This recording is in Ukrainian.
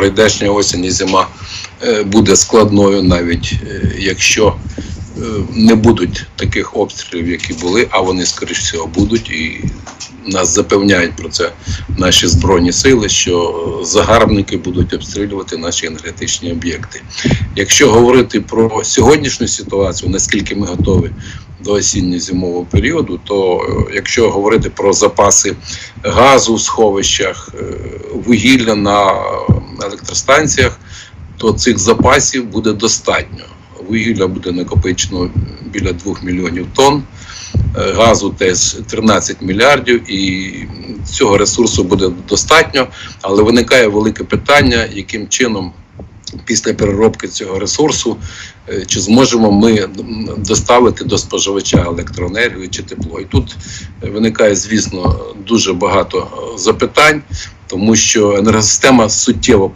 прийдешня осінь і зима е, буде складною, навіть е, якщо е, не будуть таких обстрілів, які були, а вони, скоріш всього, будуть. І нас запевняють про це наші збройні сили, що загарбники будуть обстрілювати наші енергетичні об'єкти. Якщо говорити про сьогоднішню ситуацію, наскільки ми готові до осінньо-зимового періоду, то якщо говорити про запаси газу в сховищах, вугілля на електростанціях, то цих запасів буде достатньо. Вугілля буде накопичено біля 2 мільйонів тонн, е, газу теж 13 мільярдів, і цього ресурсу буде достатньо. Але виникає велике питання, яким чином після переробки цього ресурсу, е, чи зможемо ми доставити до споживача електроенергію чи тепло. І тут виникає, звісно, дуже багато е, запитань, тому що енергосистема суттєво